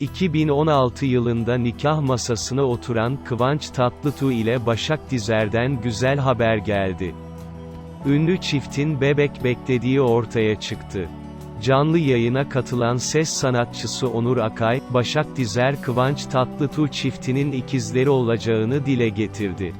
2016 yılında nikah masasına oturan Kıvanç Tatlıtuğ ile Başak Dizer'den güzel haber geldi. Ünlü çiftin bebek beklediği ortaya çıktı. Canlı yayına katılan ses sanatçısı Onur Akay, Başak Dizer Kıvanç Tatlıtuğ çiftinin ikizleri olacağını dile getirdi.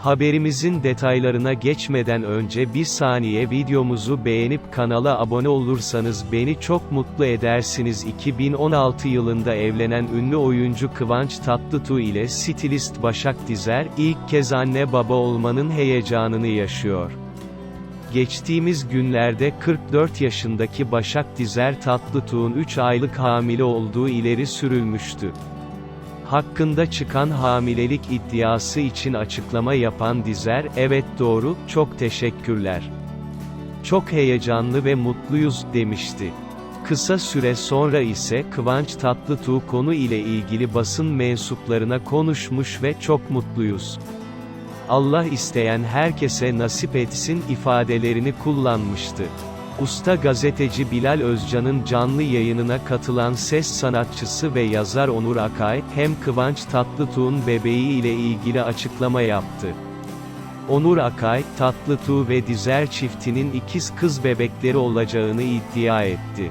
Haberimizin detaylarına geçmeden önce bir saniye videomuzu beğenip kanala abone olursanız beni çok mutlu edersiniz. 2016 yılında evlenen ünlü oyuncu Kıvanç Tatlıtuğ ile stilist Başak Dizer, ilk kez anne baba olmanın heyecanını yaşıyor. Geçtiğimiz günlerde 44 yaşındaki Başak Dizer Tatlıtuğ'un 3 aylık hamile olduğu ileri sürülmüştü. Hakkında çıkan hamilelik iddiası için açıklama yapan Dizer, evet doğru, çok teşekkürler. Çok heyecanlı ve mutluyuz, demişti. Kısa süre sonra ise Kıvanç Tatlıtuğ konu ile ilgili basın mensuplarına konuşmuş ve çok mutluyuz. Allah isteyen herkese nasip etsin ifadelerini kullanmıştı. Usta gazeteci Bilal Özcan'ın canlı yayınına katılan ses sanatçısı ve yazar Onur Akay, hem Kıvanç Tatlıtuğ'un bebeği ile ilgili açıklama yaptı. Onur Akay, Tatlıtuğ ve Dizer çiftinin ikiz kız bebekleri olacağını iddia etti.